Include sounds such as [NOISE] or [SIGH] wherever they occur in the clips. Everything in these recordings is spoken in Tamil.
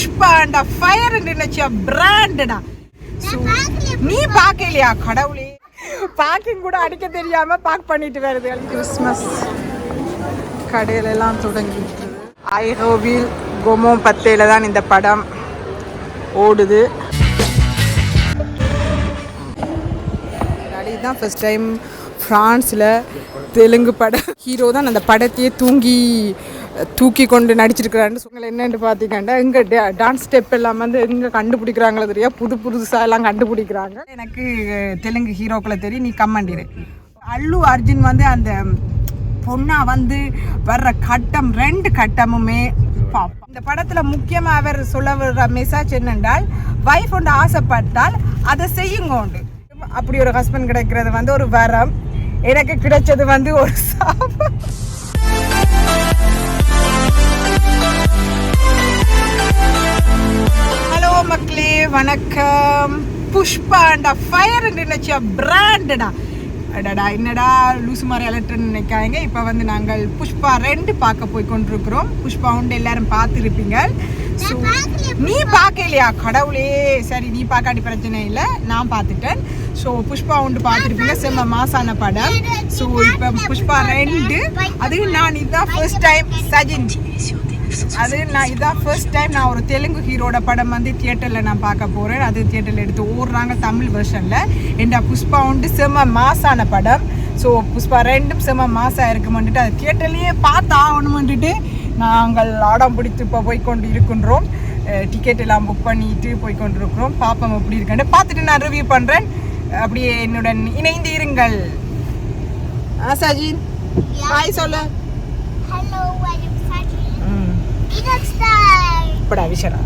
புஷ்பாண்டா ஃபயர் நினைச்ச பிராண்டடா நீ பார்க்கலையா கடவுளே? பார்க்கிங் கூட அடிக்க தெரியாம பார்க் பண்ணிட்டு வருது. கிறிஸ்மஸ் கடையில எல்லாம் தொடங்கிட்டு. ஐரோவில் கொமோ பத்தேல தான் இந்த படம் ஓடுது. இதுதான் ஃபர்ஸ்ட் டைம் ஃப்ரான்ஸில் தெலுங்கு படம் ஹீரோ தான் அந்த படத்தையே தூங்கி தூக்கி கொண்டு நடிச்சிருக்கிறான்னு உங்களை என்னென்னு பார்த்தீங்கன்னா இங்கே டான்ஸ் ஸ்டெப் எல்லாம் வந்து எங்கே கண்டுபிடிக்கிறாங்களோ தெரியா? புது புதுசாக எல்லாம் கண்டுபிடிக்கிறாங்க. எனக்கு தெலுங்கு ஹீரோக்களை தெரியும் நீ கம்மண்டிரு அல்லு அர்ஜுன் வந்து அந்த பொண்ணா வந்து வர்ற கட்டம் ரெண்டு கட்டமுமே பார்ப்போம் இந்த படத்தில் முக்கியமாக அவர் சொல்ல வர்ற மெசேஜ் என்னென்றால் வைஃப் ஒன்று ஆசைப்பட்டால் அதை செய்யுங்க உண்டு அப்படி ஒரு ஹஸ்பண்ட் கிடைக்கிறது வந்து ஒரு வரம். எனக்கு கிடைச்சது வந்து ஒரு சாபம். ஹலோ மக்களே வணக்கம். புஷ்பாண்டா ஃபயர் நினைச்சா பிராண்டடா அடடா என்னடா லூசு மாதிரி எலக்ட்ரன் நினைக்காங்க இப்போ வந்து நாங்கள் புஷ்பா ரெண்டு பார்க்க போய் கொண்டிருக்கிறோம். புஷ்பா உண்டு எல்லாரும் பார்த்துருப்பீங்க. நீ பார்க்கலையா? கடவுளே. சரி நீ பார்க்காட்டி பிரச்சனை இல்லை. நான் பார்த்துட்டேன். ஸோ புஷ்பா உண்டு பார்த்துருப்பீங்க. செம்ம மாசான படம். ஸோ இப்போ புஷ்பா ரெண்டு. அது நான் இதுதான் ஃபர்ஸ்ட் டைம் சஜின். அது நான் இதான் ஃபர்ஸ்ட் டைம் நான் ஒரு தெலுங்கு ஹீரோட படம் வந்து தியேட்டரில் நான் பார்க்க போகிறேன் அது தியேட்டரில் எடுத்து ஓடுறாங்க தமிழ் வெர்ஷனில் என்ற புஷ்பா உண்டு செம்ம மாசான படம். ஸோ புஷ்பா ரெண்டும் செம்ம மாசாக இருக்குமென்ட்டு அது தியேட்டர்லேயே பார்த்து ஆகணுமென்ட்டு நாங்கள் ஆடம் பிடித்து இப்போ போய் கொண்டு இருக்கின்றோம் டிக்கெட் எல்லாம் புக் பண்ணிட்டு போய் கொண்டிருக்கிறோம் பாப்போம் எப்படி இருக்குன்னு. பார்த்துட்டு நான் ரிவ்யூ பண்ணுறேன் அப்படியே என்னுடன் இணைந்து இருங்கள். ஆ சஜின் ஹாய் சொல்லு. Time. இப்படா மக்களே,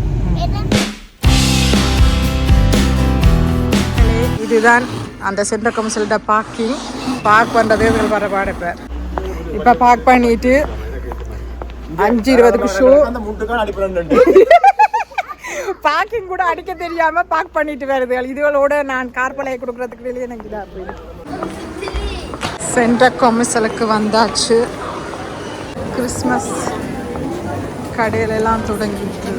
இதுதான் அந்த சென்ட்ரல் கவுன்சிலோட பார்க்கிங் பார்க் பண்ணுறதே இதில் வர பாடுப்பேன் இப்போ. பார்க் பண்ணிட்டு அஞ்சு இருபதுக்கு ஷோ பார்க்கிங் கூட அடிக்க தெரியாம பார்க் பண்ணிட்டு வருது. இதுகளோட நான் கார்பலையை கொடுக்கறதுக்கு வெளியே எனக்கு இதா போயிடும் சென்ட்ரல் கமிசலுக்கு வந்தாச்சு. கிறிஸ்மஸ் கடையில எல்லாம் தொடங்கிட்டு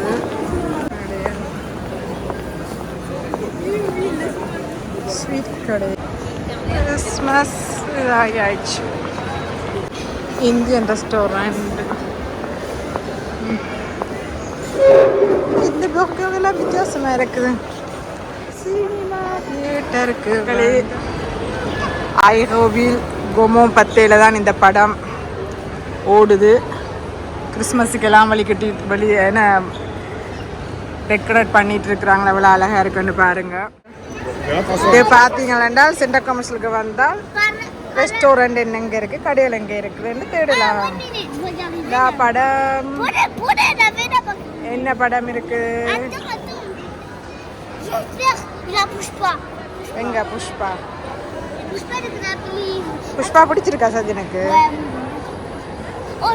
ஸ்வீட் கடை. கிறிஸ்மஸ் இதாகியாச்சு. இந்தியன் ரெஸ்டாரண்ட் இந்த பக்கம் எல்லாம் வித்தியாசமா இருக்குது. சினிமா தியேட்டருக்கு ஐரோவில் கொமோ பத்தேல தான் இந்த படம் ஓடுது. கிறிஸ்மஸுக்கெல்லாம் வழி கட்டி வழி என்ன டெக்கரேட் பண்ணிட்டு இருக்கிறாங்களா? எவ்வளோ அழகாக இருக்குன்னு பாருங்க. இது பார்த்தீங்கன்னா சென்டர் கமர்ஷியலுக்கு வந்தால் ரெஸ்டாரண்ட் என்னங்க இருக்கு? கடையில் எங்கே இருக்குதுன்னு தேடலாம். படம் என்ன படம் இருக்கு. எங்க புஷ்பா. புஷ்பா பிடிச்சிருக்கா சஜனுக்கு Ouais. Oh,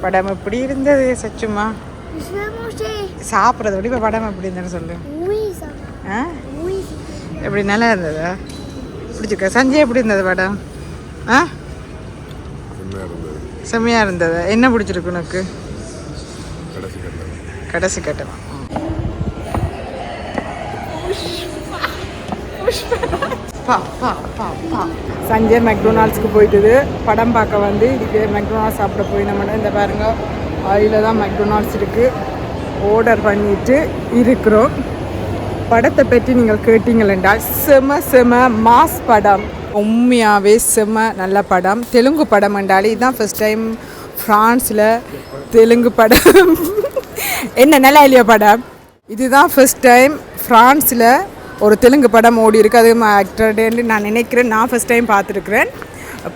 படம் எப்படி இருந்தது சச்சுமா. சாப்பிட்றத விட இப்போ படம் எப்படி இருந்ததுன்னு சொல்லு. ஆ. எப்படி நல்லா இருந்ததா? பிடிச்சிருக்கா? சஞ்சய் எப்படி இருந்தது படம்? ஆ? செம்மையாக இருந்தது. என்ன பிடிச்சிருக்கு உனக்கு? கடைசி கட்டம். சஞ்சய் மெக்டொனால்ட்ஸ்க்கு போயிட்டுது. படம் பார்க்க வந்து இதுக்கு மெக்டொனால்ட்ஸ் சாப்பிட போய் நம்ம இந்த பாருங்க அதில் தான் மெக்டொனால்ட்ஸ் இருக்குது ஆர்டர் பண்ணிட்டு இருக்கிறோம். படத்தை பற்றி நீங்கள் கேட்டீங்கள் என்றால் செம செம மாஸ் படம். உண்மையாகவே செம நல்ல படம். தெலுங்கு படம் என்றாலே இதுதான் ஃபஸ்ட் டைம் ஃப்ரான்ஸில் தெலுங்கு படம். [LAUGHS] என்ன நல்லா இல்லையா படம்? இதுதான் ஃபஸ்ட் டைம் ஃப்ரான்ஸில் ஒரு தெலுங்கு படம் ஓடி இருக்கு. அது ஆக்டர்டேன்னு நான் நினைக்கிறேன். நான் ஃபர்ஸ்ட் டைம் பார்த்துருக்குறேன்.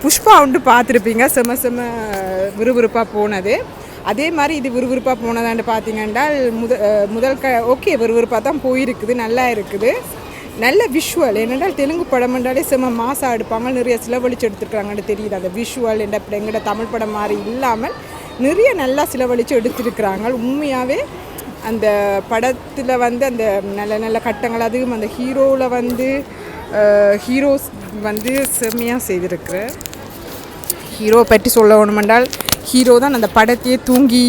புஷ்பா வந்துட்டு பார்த்துருப்பீங்க. செம செம விறுவிறுப்பாக போனது. அதே மாதிரி இது விறுவிறுப்பாக போனதான்னு பார்த்தீங்கன்றால் முத முதல் க ஓகே விறுவிறுப்பாக தான் போயிருக்குது. நல்லா இருக்குது. நல்ல விஷுவல் என்னென்றால் தெலுங்கு படம் என்றாலே செம மாசாக எடுப்பாங்க. நிறைய சிலவழிச்சு எடுத்துருக்குறாங்கன்னு தெரியுது. அந்த விஷுவல் என்ற எங்கட தமிழ் படம் மாதிரி இல்லாமல் நிறைய நல்லா சிலவழிச்சு எடுத்திருக்கிறாங்க. உண்மையாகவே அந்த படத்தில் வந்து அந்த நல்ல நல்ல கட்டங்கள் அதுவும் அந்த ஹீரோவில் வந்து ஹீரோஸ் வந்து செம்மையாக செய்திருக்கிறேன் ஹீரோ பற்றி சொல்ல வேணுமென்றால் ஹீரோ தான் அந்த படத்தையே தூங்கி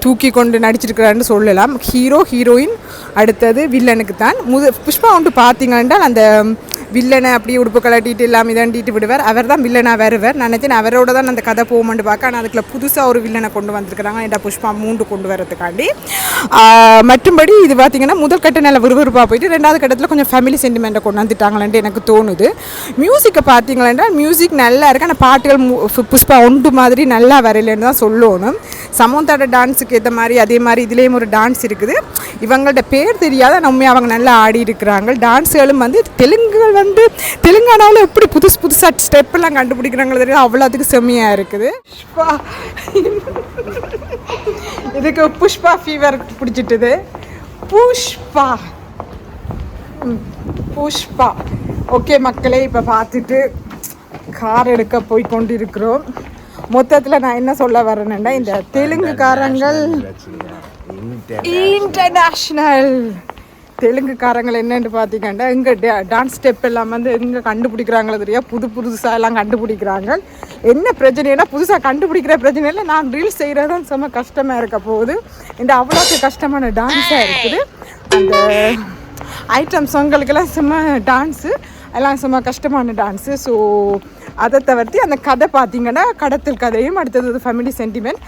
தூக்கி கொண்டு நடிச்சிருக்கிறான்னு சொல்லலாம். ஹீரோ ஹீரோயின் அடுத்தது வில்லனுக்கு தான் முது புஷ்பா ஒன்று பார்த்தீங்கன்னா அந்த வில்லனை அப்படியே உடுப்பு கலட்டிட்டு எல்லாம் இதண்டிட்டு விடுவார். அவர் தான் வில்லனாக வருவார். நான் அவரோட தான் அந்த கதை போகுமெண்டு பார்க்க. ஆனால் அதுக்குள்ள புதுசாக ஒரு வில்லனை கொண்டு வந்திருக்கிறாங்க. என்ற புஷ்பா மூன்று கொண்டு வரதுக்காண்டி மற்றும்படி இது பார்த்தீங்கன்னா முதல் கட்ட நல்ல விறுவிறுப்பாக போயிட்டு ரெண்டாவது கட்டத்தில் கொஞ்சம் ஃபேமிலி சென்டிமெண்ட்டை கொண்டு வந்துட்டாங்களேன்ட்டு எனக்கு தோணுது. மியூசிக்கை பார்த்தீங்களா மியூசிக் நல்லா இருக்கு. ஆனால் பாட்டுகள் மு- ஃபு- புஷ்பா ஒன்று மாதிரி நல்லா வரலன்னு தான் சொல்லணும். சமந்தாட டான்ஸுக்கு ஏற்ற மாதிரி அதே மாதிரி இதுலேயும் ஒரு டான்ஸ் இருக்குது. இவங்கள்ட்ட பேர் தெரியாத நம்ம அவங்க நல்லா ஆடி இருக்கிறாங்க டான்ஸுகளும் வந்து தெலுங்குகள் வந்து தெலுங்கானாவில் எப்படி புதுசு புதுசாக ஸ்டெப் எல்லாம் கண்டுபிடிக்கிறாங்களோ தெரியும் அவ்வளோத்துக்கு செம்மையாக இருக்குது. புஷ்பா. இதுக்கு புஷ்பா ஃபீவர் பிடிச்சிட்டுது. புஷ்பா. புஷ்பா. ஓகே மக்களே இப்போ பார்த்துட்டு கார் எடுக்க போய் கொண்டு இருக்கிறோம் மொத்தத்தில் நான் என்ன சொல்ல வரேன்னா இந்த தெலுங்குக்காரங்கள் இன்டர்நேஷ்னல் தெலுங்குக்காரங்கள் என்னென்னு பார்த்தீங்கன்னா இங்கே டான்ஸ் ஸ்டெப் எல்லாம் வந்து எங்கே கண்டுபிடிக்கிறாங்களோ தெரியா? புது புதுசாக எல்லாம் கண்டுபிடிக்கிறாங்க. என்ன பிரச்சனைனா புதுசாக கண்டுபிடிக்கிற பிரச்சனை இல்லை. நான் ரீல்ஸ் செய்கிறது தான் செம்ம கஷ்டமாக இருக்க போகுது. இந்த அவ்வளோக்கு கஷ்டமான டான்ஸாக இருக்குது. அந்த ஐட்டம் சாங்களுக்கெல்லாம் செம்ம டான்ஸு எல்லாம் செம்ம கஷ்டமான டான்ஸு ஸோ அதை தவிர்த்து அந்த கதை பார்த்தீங்கன்னா கடத்தல் கதையும் அடுத்தது ஃபேமிலி சென்டிமெண்ட்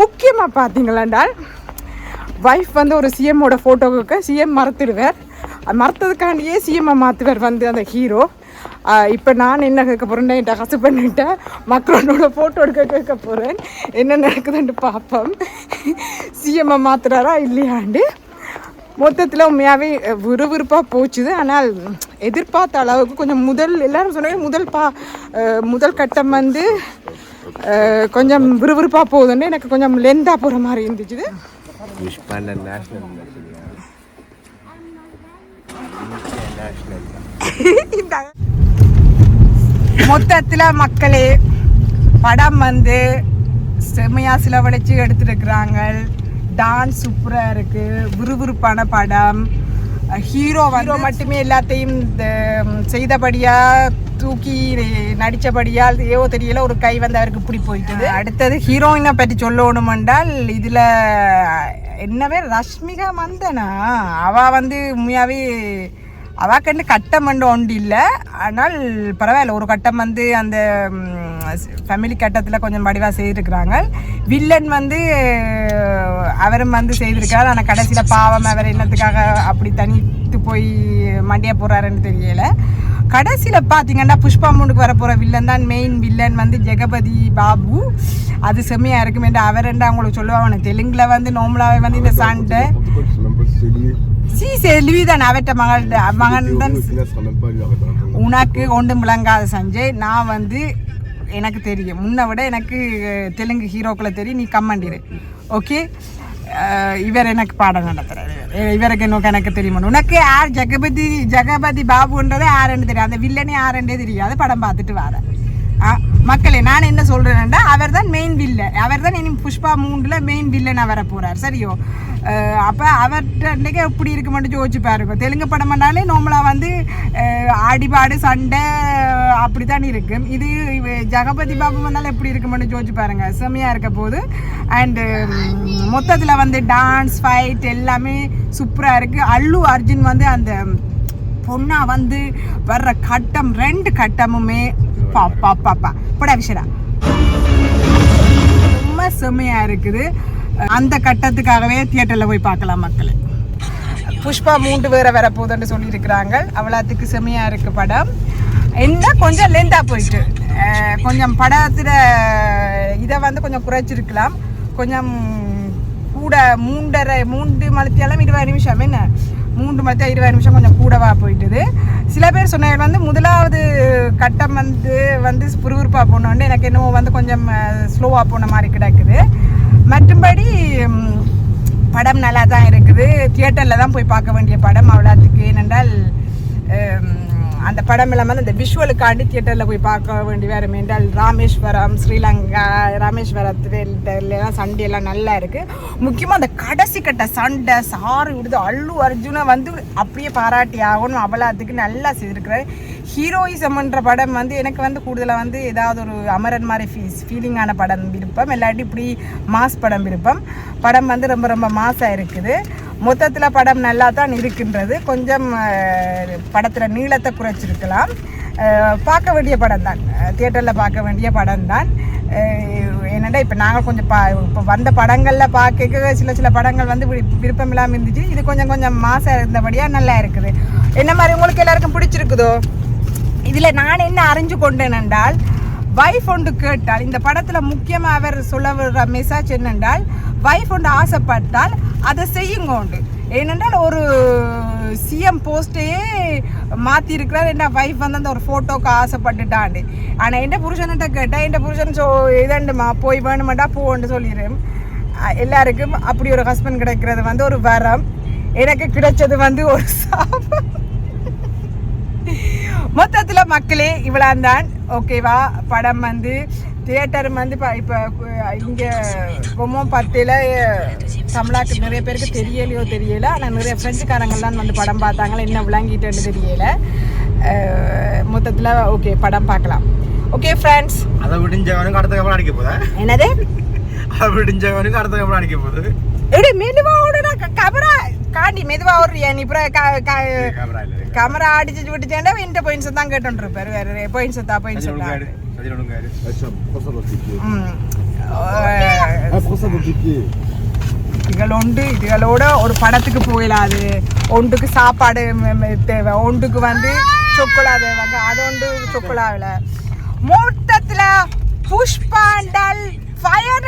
முக்கியமாக பார்த்தீங்களாண்டால் வைஃப் வந்து ஒரு சிஎம்மோட ஃபோட்டோவுக்கு சிஎம் மறத்துடுவார் மறத்ததுக்காண்டியே சிஎம்மை மாற்றுவார் வந்து அந்த ஹீரோ இப்போ நான் என்ன கேட்க போகிறேன்னா என்கிட்ட கசு பண்ணிட்டேன் மக்களோட ஃபோட்டோ எடுக்க கேட்க போகிறேன் என்ன நடக்குதுன்ட்டு பார்ப்போம். சிஎம்மை மாற்றுறாரா இல்லையாண்டு. மொத்தத்தில் உண்மையாகவே விறுவிறுப்பாக போச்சுது. ஆனால் எதிர்பார்த்த அளவுக்கு கொஞ்சம் முதல் எல்லாரும் சொன்னாங்க முதல் பா முதல் கட்டம் வந்து கொஞ்சம் விறுவிறுப்பாக போகுதுன்னு எனக்கு கொஞ்சம் லெந்தாக போகிற மாதிரி இருந்துச்சு புஷ்பாண்ட நேஷனல் மொத்தத்தில் மக்களே படம் வந்து செம்மையாக செலவழிச்சு எடுத்துருக்குறாங்க டான்ஸ் சூப்பராக இருக்குது விறுவிறுப்பான படம். ஹீரோ ஹீரோ மட்டுமே எல்லாத்தையும் செய்தபடியாக தூக்கி நடித்தபடியால் ஏவோ தெரியல ஒரு கை வந்து அவருக்கு இப்படி போயிட்டுது. அடுத்தது ஹீரோயினை பற்றி சொல்லணும் என்றால் என்னவே ரஷ்மிகா மந்தனா? அவள் வந்து உண்மையாகவே அவாக்கண்டு கட்டம் வந்து ஒன்று இல்லை. ஆனால் பரவாயில்ல ஒரு கட்டம் வந்து அந்த ஃபேமிலி கட்டத்தில் கொஞ்சம் வடிவாக செய்திருக்கிறாங்க. வில்லன் வந்து அவரும் வந்து செய்திருக்கார் ஆனால் கடைசியில் பாவம் அவர் என்னத்துக்காக அப்படி தனித்து போய் மண்டியாக போகிறாருன்னு தெரியலை. கடைசியில் பார்த்தீங்கன்னா புஷ்பா மூணுக்கு வர போகிற வில்லன் தான் மெயின் வில்லன் வந்து ஜெகபதி பாபு. அது செம்மையாக இருக்கும். என்று அவர் என்று அவங்களுக்கு சொல்லுவாங்க? தெலுங்கில் வந்து நோம்பலாவே வந்து இந்த சண்டை. சி செல்வி தான் அவற்ற மகள் மகன் தான் உனக்கு ஒன்றும் விளங்காத சஞ்சய். நான் வந்து எனக்கு தெரியும். முன்னை விட எனக்கு தெலுங்கு ஹீரோக்களை தெரியும். நீ கம்மண்டிரு ஓகே இவர் எனக்கு பாடம் நடத்துறாரு. இவருக்கு இன்னும் கணக்கு தெரியுமா உனக்கு யார் ஜெகபதி ஜெகபதி பாபுன்றதே யாருன்னு தெரியும் அந்த வில்லனே யாருன்றே தெரியாது படம் பார்த்துட்டு வரேன் மக்களே நான் என்ன சொல்கிறேன்னா அவர் தான் மெயின் வில்லன் அவர் தான் இனி புஷ்பா மூன்றில் மெயின் வில்லன் வர போகிறார் சரியோ? அப்போ அப்ப அவர்கிட்ட எப்படி இருக்க மட்டும் யோசிச்சு பாருங்க. தெலுங்கு படம்னாலே நார்மலாக வந்து ஆடிபாடு சண்டை அப்படித்தான் இருக்கும் இது ஜெகபதி பாபு வந்தாலும் எப்படி இருக்கு மட்டும் யோசிச்சு பாருங்க. செம்மையாக இருக்க போது. அண்டு மொத்தத்தில் வந்து டான்ஸ் ஃபைட் எல்லாமே சூப்பராக இருக்குது அல்லு அர்ஜுன் வந்து அந்த பொண்ணா வந்து வர்ற கட்டம் ரெண்டு கட்டமுமே பா பா. பா பா ரொம்ப செம்மையா இருக்குது. அந்த கட்டத்துக்காகவே தியேட்டர்ல போய் பார்க்கலாம் மக்கள். புஷ்பா மூன்று வேற வர போகுதுன்னு சொல்லியிருக்கிறாங்க. அவ்வளோத்துக்கு செமையா இருக்கு படம். என்ன கொஞ்சம் லென்த்தாக போயிட்டு. கொஞ்சம் படத்தில் இதை வந்து கொஞ்சம் குறைச்சிருக்கலாம். கொஞ்சம் கூட மூன்றரை மூன்று மலத்தியாலும் இருபது நிமிஷம். என்ன? மூன்று மணித்தியா இருபது நிமிஷம் கொஞ்சம் கூடவா போயிட்டுது. சில பேர் சொன்னாங்க வந்து முதலாவது கட்டம் வந்து வந்து புருவிருப்பாக போனோன்னு எனக்கு என்னவோ வந்து கொஞ்சம் ஸ்லோவாக போன மாதிரி கிடக்குது. மற்றும்படி படம் நல்லா தான் இருக்குது. தியேட்டரில் தான் போய் பார்க்க வேண்டிய படம் அவ்வளோத்துக்கு ஏனென்றால் அந்த படம் இல்லாமல் அந்த விஷுவலுக்காண்டி தியேட்டரில் போய் பார்க்க வேண்டி வேறு என்றால் ராமேஸ்வரம் ஸ்ரீலங்கா ராமேஸ்வரத்துலாம் சண்டை எல்லாம் நல்லா இருக்குது முக்கியமாக அந்த கடைசி கட்ட சண்டை சாறு விடுது அல்லு அர்ஜுனை வந்து அப்படியே பாராட்டி ஆகணும். அவ்வளோத்துக்கு நல்லா செய்திருக்கிறாரு. ஹீரோயிசம்ன்ற படம் வந்து எனக்கு வந்து கூடுதலாக வந்து ஏதாவது ஒரு அமரன் மாதிரி ஃபீஸ் ஃபீலிங்கான படம் விருப்பம். இல்லாட்டி இப்படி மாஸ் படம் விருப்பம். படம் வந்து ரொம்ப ரொம்ப மாசாக இருக்குது. மொத்தத்தில் படம் நல்லா தான் இருக்கின்றது. கொஞ்சம் படத்தில் நீளத்தை குறைச்சிருக்கலாம். பார்க்க வேண்டிய படம் தான் தியேட்டரில் பார்க்க வேண்டிய படம் தான் என்னடா இப்போ நாங்கள் கொஞ்சம் பா இப்போ வந்த படங்களில் பார்க்க சில சில படங்கள் வந்து விருப்பம் இல்லாமல் இருந்துச்சு. இது கொஞ்சம் கொஞ்சம் மாசம் இருந்தபடியாக நல்லா இருக்குது. என்ன மாதிரி உங்களுக்கு எல்லாருக்கும் பிடிச்சிருக்குதோ? இதில் நான் என்ன அறிஞ்சு கொண்டேன் என்றால் வைஃப் ஒன்று கேட்டால் இந்த படத்தில் முக்கியமாக அவர் சொல்ல வர்ற மெசேஜ் என்னென்றால் வைஃப் ஒன்று ஆசைப்பட்டால் அதை செய்யுங்க உண்டு. ஏனென்றால் ஒரு சிஎம் போஸ்ட்டையே மாற்றிருக்கிறார் என்ன வைஃப் வந்து அந்த ஒரு ஃபோட்டோக்கு ஆசைப்பட்டுட்டாண்டு. ஆனால் என் புருஷன்கிட்ட கேட்டால் என் புருஷன் சொ இதண்டுமா போய் வேணுமாட்டா போகண்டு சொல்லிடுறேன் எல்லாருக்கும் அப்படி ஒரு ஹஸ்பண்ட் கிடைக்கிறது வந்து ஒரு வரம். எனக்கு கிடைச்சது வந்து ஒரு சாபம். மொத்தத்தில் மக்களே இவ்வளோந்தான் ஓகேவா படம் வந்து தியேட்டர் வந்து இப்போ இங்கே பொம்மம் பத்தில் தமிழாக்கு நிறைய பேருக்கு தெரியலையோ தெரியல. ஆனால் நிறைய ஃப்ரெண்ட்ஸுக்காரங்கள்லாம் வந்து படம் பார்த்தாங்களா என்ன விளங்கிட்டேன்னு தெரியல. மொத்தத்தில் ஓகே படம் பார்க்கலாம். ஓகே ஃப்ரெண்ட்ஸ் அதை விடிஞ்சவனுக்கு அடுத்த கப்பல் அடிக்க போதா? என்னது? அதை விடிஞ்சவனுக்கு அடுத்த கப்பல் அடிக்க போகுது. எடி ஓடுனா கமரா காண்டி மெதுவா ஓடுறியா நீ? அப்புறம் கேமரா அடிச்சு விட்டுச்சேன்டா இந்த பாயிண்ட்ஸ் தான் கேட்டு இருப்பாரு வேற பாயிண்ட்ஸ் தான் பாயிண்ட்ஸ் தான் இதுகள் உண்டு இதுகளோட ஒரு படத்துக்கு போயிடாது ஒன்றுக்கு சாப்பாடு தேவை ஒன்றுக்கு வந்து சொக்கோலா தேவைங்க அது ஒன்று சொக்கோலாவில் மொத்தத்தில் புஷ்பாண்டல் fire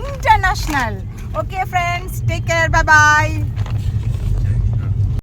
international okay friends take care bye bye